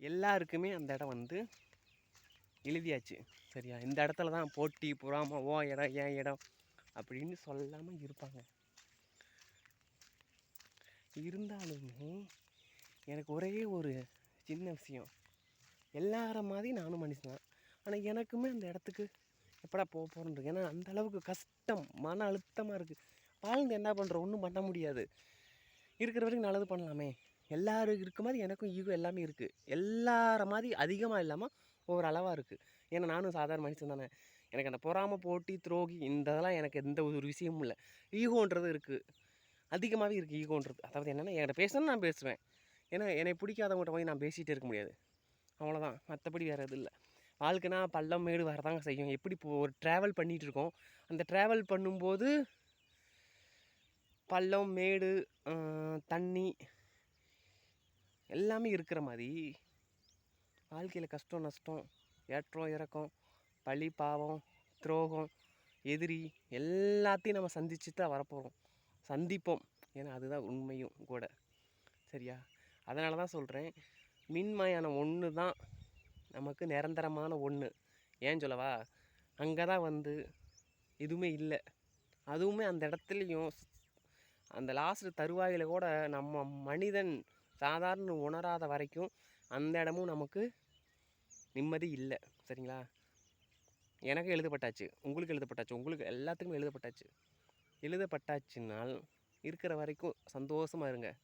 எல்லாருக்குமே அந்த இடம் வந்து எழுதியாச்சு. சரியா? இந்த இடத்துல தான் போட்டி புறாமல் ஓ இடம் ஏன் இடம் அப்படின்னு சொல்லாமல் இருப்பாங்க. இருந்தாலுமே எனக்கு ஒரே ஒரு சின்ன விஷயம். எல்லார மாதிரி நானும் மனுஷன் தான். ஆனால் எனக்குமே அந்த இடத்துக்கு எப்படா போக போகிறேன் ஏன்னா அந்த அளவுக்கு கஷ்டம் மன அழுத்தமாக இருக்குது வாழ்ந்து என்ன பண்ணுறோம் ஒன்றும் பண்ண முடியாது. இருக்கிற வரைக்கும் நல்லது பண்ணலாமே. எல்லாரும் இருக்க மாதிரி எனக்கும் ஈகோ எல்லாமே இருக்குது எல்லார மாதிரி அதிகமாக இல்லாமல் ஒவ்வொரு அளவாக இருக்குது ஏன்னா நானும் சாதாரண மனுஷன் தானே. எனக்கு அந்த பொறாமை போட்டி துரோகி இந்த இதெல்லாம் எனக்கு எந்த ஒரு விஷயமும் இல்லை. ஈகோன்றது இருக்குது அதிகமாகவே இருக்குது ஈகோன்றது. அதாவது என்னென்னா என்கிட்ட பேசணும்னு நான் பேசுவேன். ஏன்னா என்னை பிடிக்காதவங்கள்ட்ட போய் நான் பேசிகிட்டே இருக்க முடியாது. அவ்வளோதான் மற்றபடி வேறு எதுவும் இல்லை. வாழ்க்கைனா பள்ளம் மேடு வரதாங்க செய்யும். எப்படி இப்போ ஒரு ட்ராவல் பண்ணிகிட்டு இருக்கோம் அந்த ட்ராவல் பண்ணும்போது பள்ளம் மேடு தண்ணி எல்லாமே இருக்கிற மாதிரி. வாழ்க்கையில் கஷ்டம் நஷ்டம் ஏற்றம் இறக்கம் பழி பாவம் துரோகம் எதிரி எல்லாத்தையும் நம்ம சந்திச்சு தான் வரப்போகிறோம் சந்திப்போம். ஏன்னா அதுதான் உண்மையும் கூட. சரியா? அதனால தான் சொல்கிறேன் மின்மயான ஒன்று தான் நமக்கு நிரந்தரமான ஒன்று ஏன் சொல்லவா? அங்கே தான் வந்து எதுவுமே இல்லை. அதுவுமே அந்த இடத்துலையும் அந்த லாஸ்ட் தருவாயில் கூட நம்ம மனிதன் சாதாரண உணராத வரைக்கும் அந்த இடமும் நமக்கு நிம்மதி இல்லை. சரிங்களா? எனக்கு எழுதப்பட்டாச்சு. உங்களுக்கு எழுதப்பட்டாச்சு. உங்களுக்கு எல்லாத்துக்குமே எழுதப்பட்டாச்சு. எழுதப்பட்டாச்சுனால் இருக்கிற வரைக்கும் சந்தோஷமாக இருங்க.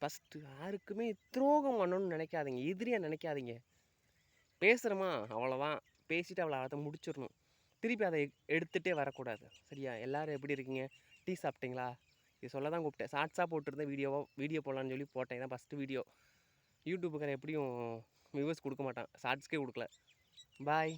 ஃபஸ்ட்டு யாருக்குமே துரோகம் பண்ணணும்னு நினைக்காதீங்க. எதிரியாக நினைக்காதீங்க. பேசுகிறோமா அவ்வளோதான் பேசிவிட்டு அவ்வளோ அதை முடிச்சிடணும். திருப்பி அதை எடுத்துகிட்டே வரக்கூடாது. சரியா? எல்லோரும் எப்படி இருக்கீங்க? டீ சாப்பிட்டீங்களா? இது சொல்ல தான் கூப்பிட்டேன். ஷார்ட்ஸாக போட்டிருந்தேன். வீடியோவோ வீடியோ போடலான்னு சொல்லி போட்டேன். தான் ஃபஸ்ட்டு வீடியோ யூடியூப்புக்காரன் எப்படியும் வியூவர்ஸ் கொடுக்க மாட்டான். ஷார்ட்ஸ்க்கே கொடுக்கல. பாய்